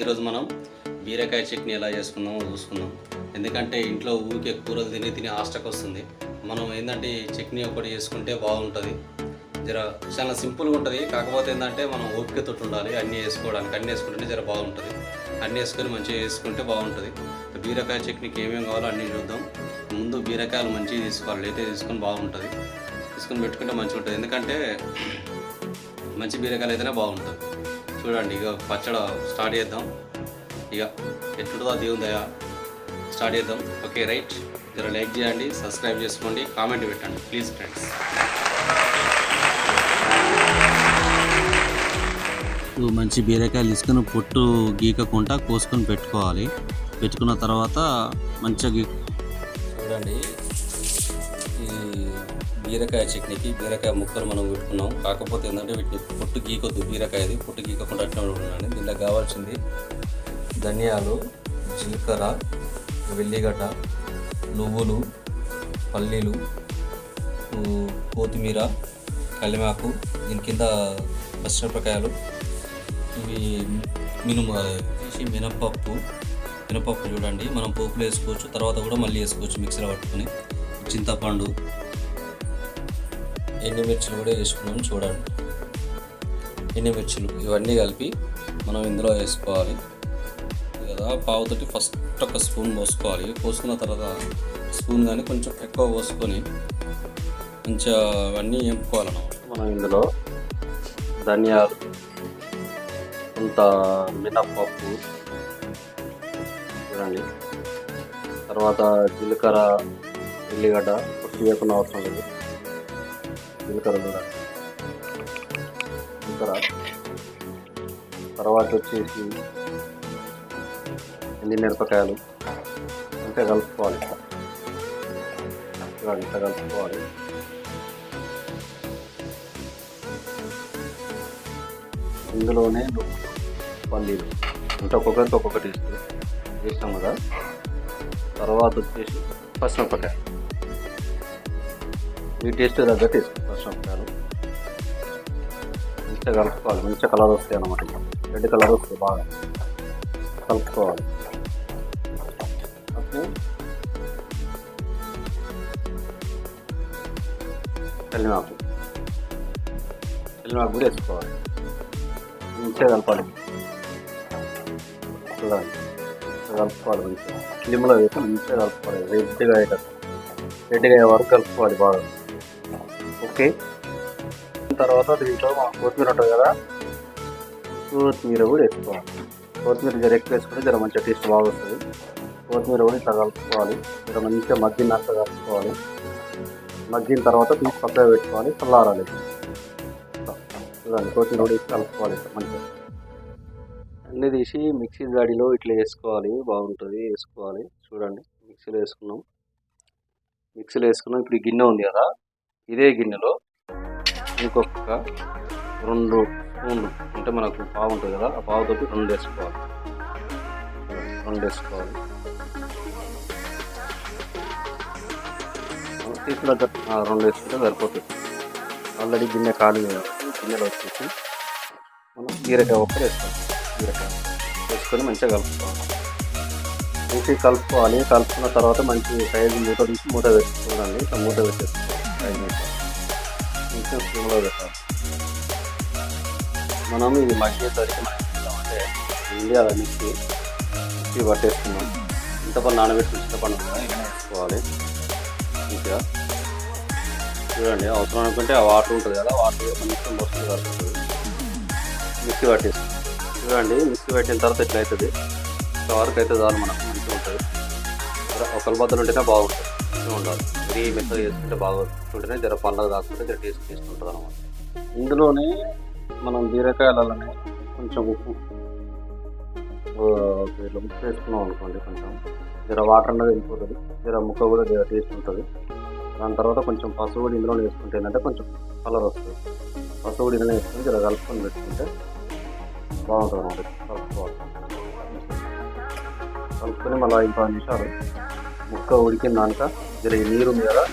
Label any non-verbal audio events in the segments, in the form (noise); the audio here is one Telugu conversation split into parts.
ఈరోజు మనం బీరకాయ చట్నీ ఎలా చేసుకుందామో చూసుకుందాం. ఎందుకంటే ఇంట్లో ఊరికే కూరలు తిని తిని ఆస్టకు వస్తుంది మనం ఏంటంటే చట్నీ ఒకటి చేసుకుంటే బాగుంటుంది. జర చాలా సింపుల్గా ఉంటుంది. కాకపోతే ఏంటంటే మనం ఓపికతో ఉండాలి. అన్నీ వేసుకోవడానికి అన్నీ వేసుకుంటే జర బాగుంటుంది. అన్నీ వేసుకొని మంచిగా వేసుకుంటే బాగుంటుంది. బీరకాయ చట్నీకి ఏమేమి కావాలో అన్నీ చూద్దాం. ముందు బీరకాయలు మంచిగా తీసుకోవాలి. అయితే తీసుకొని బాగుంటుంది. తీసుకొని పెట్టుకుంటే మంచిగా ఉంటుంది ఎందుకంటే మంచి బీరకాయలు అయితేనే బాగుంటుంది. చూడండి ఇక పచ్చడి స్టార్ట్ చేద్దాం. ఇక ఎట్లుంటుందో దేవుని దయ స్టార్ట్ చేద్దాం. ఓకే రైట్ జర లైక్ చేయండి సబ్స్క్రైబ్ చేసుకోండి కామెంట్ పెట్టండి ప్లీజ్ ఫ్రెండ్స్ మంచి బీరకాయలు తీసుకుని పొట్టు గీకకుండా కోసుకొని పెట్టుకోవాలి. పెట్టుకున్న తర్వాత మంచిగా చూడండి. బీరకాయ చట్నీకి బీరకాయ ముక్కలు మనం పెట్టుకున్నాం. కాకపోతే ఏంటంటే వీటిని పొట్టు గీకొద్దు. బీరకాయది పొట్టు గీకకుండా అట్లా ఉండండి దీనిలో కావాల్సింది ధనియాలు జీలకర్ర వెల్లిగడ్డ నువ్వులు పల్లీలు కొత్తిమీర కలిమాకు దీని కింద పచ్చిమిరపకాయలు ఇవి మినుము తీసి మినపప్పు మినపప్పు చూడండి. మనం పోపులు వేసుకోవచ్చు. తర్వాత కూడా మళ్ళీ వేసుకోవచ్చు మిక్సీలో పట్టుకొని. చింతపండు ఎండుమిర్చులు కూడా వేసుకున్నాం చూడండి. ఎండుమిర్చులు ఇవన్నీ కలిపి మనం ఇందులో వేసుకోవాలి. కదా పావుతోటి ఫస్ట్ ఒక స్పూన్ పోసుకోవాలి. పోసుకున్న తర్వాత స్పూన్ కానీ కొంచెం ఎక్కువ పోసుకొని మంచిగా అవన్నీ వేపుకోవాలన్నమాట. మనం ఇందులో ధనియాలు కొంత మినప్పప్పు చూడండి. తర్వాత జీలకర్ర ఉల్లిగడ్డ పొట్టు వేయకుండా అవసరం లేదు. జీలకర్ర కూడా. జీలకర్ర. తర్వాత వచ్చేసి ఎండి మిరపకాయలు. అంతే కలుపుకోవాలి. ఇట్లా ఇంత కలుపుకోవాలి. ఇందులోనే పల్లీలు. అంటే ఒక్కొక్కరికి ఒక్కొక్కటి ఇస్తుంది వేస్తాం కదా. తర్వాత వచ్చేసి పచ్చిమిరపకాయ. మీ టేస్ట్ తగ్గట్టు వేసుకోండి మంచిగా కలుపుకోవాలి. మంచి కలర్ వస్తాయి అనమాట రెడ్ కలర్ వస్తుంది బాగా. కలుపుకోవాలి. అప్పుడు కలిమాకు కలిమాకు కూడా వేసుకోవాలి. మంచిగా కలపాలి. చూడాలి కలుపుకోవాలి మంచిగా. స్లిమ్లో వేసి మంచిగా కలుపుకోవాలి. రెడ్గా అయ్యేటట్టు రెడ్గా అయ్యే వరకు కలుపుకోవాలి బాగా. ఓకే. తర్వాత దీంట్లో మనం కొత్తిమీర ఉంటుంది కదా. కొత్తిమీర కూడా వేసుకోవాలి. కొత్తిమీర జర ఎక్కువ వేసుకుంటే జర మంచిగా టేస్ట్ బాగా వస్తుంది. కొత్తిమీర కూడా ఇట్లా కలుపుకోవాలి. జర మంచిగా మగ్గినాక కలుపుకోవాలి. మగ్గిన తర్వాత తీసి పక్కన పెట్టుకోవాలి. చల్లారాలి. చూడండి కొత్తిమీర కూడా వేసి కలుపుకోవాలి మంచిగా. అన్నీ తీసి మిక్సీ జాడీలో ఇట్లా వేసుకోవాలి. బాగుంటుంది వేసుకోవాలి. చూడండి మిక్సీలో వేసుకున్నాం. మిక్సీలో వేసుకున్నాం. ఇప్పుడు ఈ గిన్నె ఉంది కదా. ఇదే గిన్నెలో ఇంకొక రెండు స్పూన్లు అంటే మనకు పావు ఉంటుంది కదా ఆ పావుతోటి రెండు వేసుకోవాలి. రెండు వేసుకోవాలి. తీసుకున్న రెండు వేసుకుంటే సరిపోతుంది. ఆల్రెడీ గిన్నె ఖాళీ గిన్నెలు గిన్నెలో వచ్చేసి మనం బీరకాయ ఒక్కటి వేసుకోవాలి. బీరకాయ వేసుకొని మంచిగా కలుపుకోవాలి. మంచిగా కలుపుకోవాలి. కలుపుకున్న తర్వాత మంచి సైజు మూత తీసి మూత పెట్టుకోవాలండి ఇట్లా మూత పెట్టేసుకోవాలి. ఐదు పెట్టాలి మనం ఇది మగ్గేసరికి మనం ఏం ఇండియా ఇండియాలో మిక్సీ మిక్సీ పట్టేసుకున్నాం చింతపండు నానబెట్టి చింతపండు కూడా వేసుకోవాలి. ఇంకా చూడండి అవసరం అనుకుంటే ఆ వాటర్ ఉంటుంది కదా వాటర్ కొంచెం మోస్తుంది కలుపుతుంది మిక్సీ పట్టేసుకుంటాం చూడండి మిక్సీ పెట్టిన తర్వాత ఎట్లా అవుతుంది ఇంతవరకు అయితే చాలు మనకు మంచిగా ఉంటుంది. ఒకరి బద్దలు ఉంటేనే బాగుంటుంది. చేస్తూ ఉండాలి. మరీ మెత్తగా చేసుకుంటే బాగుంటుంటేనే జర పండ్లు కాకుండా జర టేస్ట్ తీసుకుంటుంది అనమాట ఇందులోనే మనం బీరకాయలలోనే కొంచెం ఉప్పు. ఇట్లా ఉప్పు వేసుకున్నాం అనుకోండి కొంచెం. జర వాటర్ అనేది వెళ్ళిపోతుంది. జర ముక్క కూడా జర టేస్ట్ ఉంటుంది. దాని తర్వాత కొంచెం పసుపు కూడా ఇందులో వేసుకుంటే ఏంటంటే కొంచెం కలర్ వస్తుంది. పసుపు కూడా ఇందులో వేసుకుని జర కలుపుకొని పెట్టుకుంటే బాగుంటుంది అన్నమాట కలుపుకోవాలి. కలుపుకొని మళ్ళీ ఐదు నిమిషాలు ముక్క ఉడికిన జర ఈ నీరు ఉంది కదా?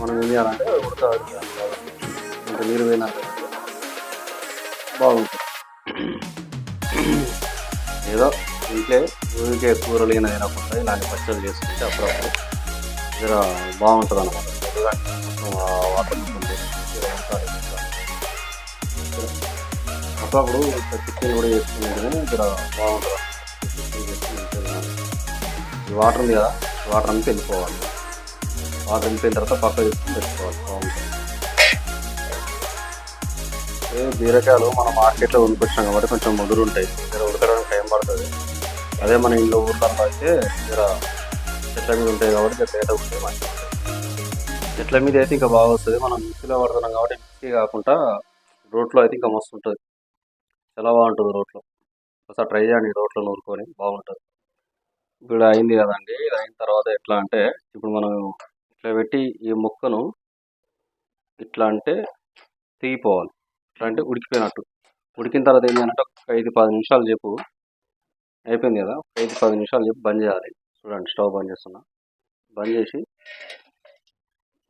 మనం ఏం చేయాలంటే ఉడక ఇంత నీరు పోయినా బాగుంటుంది. ఏదో ఇంట్లో ఊరికే కూరలు అయినా తినకుండా ఇలాంటి పచ్చళ్ళు చేసుకుంటే అప్పుడప్పుడు జర బాగుంటుంది అనమాట వాటర్ ఉంటుంది అప్పుడప్పుడు ఇట్లా చికెన్ కూడా చేసుకునేది జర బాగుంటుంది ఈ వాటర్ ఉంది కదా? వాటర్ అంతా వెళ్ళిపోవాలి. వాటర్ వెళ్ళిపోయిన తర్వాత పక్క తీసుకుని పెట్టుకోవాలి. బాగుంటుంది. బీరకాయలు మన మార్కెట్లో ఉడికొచ్చాం కాబట్టి కొంచెం ముదురు ఉంటాయి. జర ఉడకడానికి టైం పడుతుంది. అదే మన ఇంట్లో ఊర్లలో అయితే జర చెట్ల మీద ఉంటాయి కాబట్టి జర లేట్ ఉంటాయి మంచిగా చెట్ల మీద అయితే ఇంకా బాగా వస్తుంది. మనం మిక్సీలో పడుతున్నాం కాబట్టి మిక్సీ కాకుండా రోట్లో అయితే ఇంకా మస్తు ఉంటుంది. చాలా బాగుంటుంది రోట్లో. ఒకసారి ట్రై చేయండి రోట్లో నూరుకొని. బాగుంటుంది. ఇప్పుడు అయింది కదండి. ఇది అయిన తర్వాత ఎట్లా అంటే ఇప్పుడు మనం ఇట్లా పెట్టి ఈ ముక్కను ఇట్లా అంటే తీగిపోవాలి ఇట్లా అంటే ఉడికిపోయినట్టు. ఉడికిన తర్వాత ఏం చేయాలంటే ఒక ఐదు పది నిమిషాలు చెప్పు. అయిపోయింది కదా? ఒక ఐదు పది నిమిషాలు చెప్పు బంద్ చేయాలి. చూడండి స్టవ్ బంద్ చేస్తున్నా. బంద్ చేసి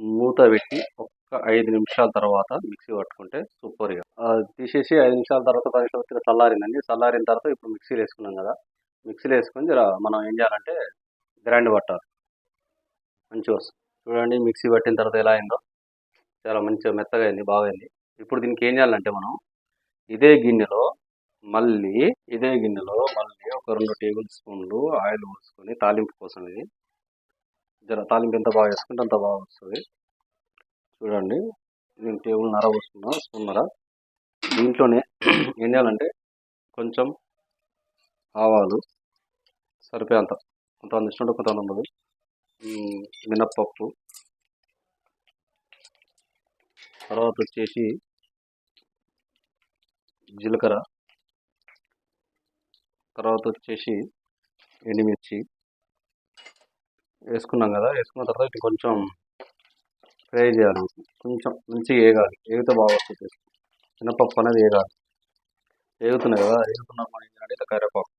మూత పెట్టి ఒక్క ఐదు నిమిషాల తర్వాత మిక్సీ పట్టుకుంటే సూపర్గా. అది తీసేసి ఐదు నిమిషాల తర్వాత పది నిమిషాలు తర్వాత చల్లారిందండి. చల్లారిన తర్వాత ఇప్పుడు మిక్సీలో వేసుకున్నాం కదా? మిక్సీలో వేసుకొని జర మనం ఏం చేయాలంటే గ్రైండ్ పట్టాలి మంచిగా వస్తుంది. చూడండి మిక్సీ పట్టిన తర్వాత ఎలా అయిందో. చాలా మంచిగా మెత్తగా అయింది బాగా అయింది. ఇప్పుడు దీనికి ఏం చేయాలంటే మనం ఇదే గిన్నెలో మళ్ళీ ఇదే గిన్నెలో మళ్ళీ ఒక రెండు టేబుల్ స్పూన్లు ఆయిల్ పోసుకొని తాలింపు కోసం ఇది. జర తాలింపు ఎంత బాగా వేసుకుంటే అంత బాగా వస్తుంది. చూడండి నేను టేబుల్ నర పోసుకున్నా స్పూన్ నర. దీంట్లోనే (clears throat) ఏం చేయాలంటే కొంచెం ఆవాలు సరిపోయేంత కొంతమంది ఇష్టం ఉంటే కొంతమంది ఉండదు. మినప్పప్పు. తర్వాత వచ్చేసి జీలకర్ర. తర్వాత వచ్చేసి ఎండుమిర్చి. వేసుకున్నాం కదా వేసుకున్న తర్వాత ఇటు కొంచెం ఫ్రై చేయాలి. కొంచెం మంచిగా వేగాలి. వేగితే బాగా వస్తుంది మినపప్పు అనేది వేగాలి. వేగుతున్నాయి కదా వేగుతున్నప్పుడు ఏంటంటే ఇట్లా కరివేపాకు.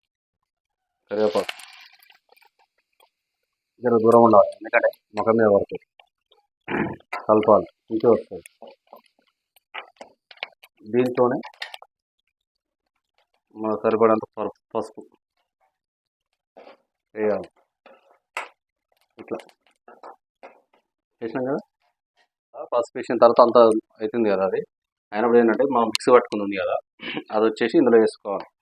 కరివేపాకు. జర దూరం ఉండాలి ఎందుకంటే ముఖం మీద పడుతుంది. కలపాలి మంచిగా వస్తుంది. దీంతోనే మనకు సరిపడంత పసుపు పసుపు వేయాలి. ఇట్లా. వేసినాం కదా? పసుపు వేసిన తర్వాత అంత అవుతుంది కదా అది. అయినప్పుడు ఏంటంటే మనం మిక్సీ పట్టుకుని ఉంది కదా అది వచ్చేసి ఇందులో వేసుకోవాలి.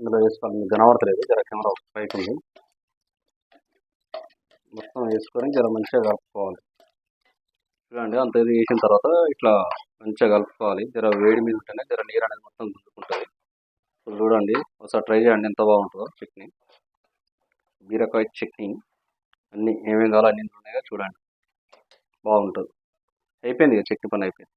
ఇందులో వేసుకోవాలి. కనబడతలేదు. జర కెమెరా పైకి ఉంది. మొత్తం వేసుకొని జర మంచిగా కలుపుకోవాలి. చూడండి అంత ఇది వేసిన తర్వాత ఇట్లా మంచిగా కలుపుకోవాలి. జర వేడి మీద ఉంటేనే జర నీరు అనేది మొత్తం గుంజుకుంటుంది. ఇప్పుడు చూడండి ఒకసారి ట్రై చేయండి ఎంత బాగుంటుందో చట్నీ. బీరకాయ చట్నీ. అన్నీ ఏమేమి కావాలో అన్ని ఉన్నాయో చూడండి. బాగుంటుంది. అయిపోయింది ఇక చట్నీ పని అయిపోయింది.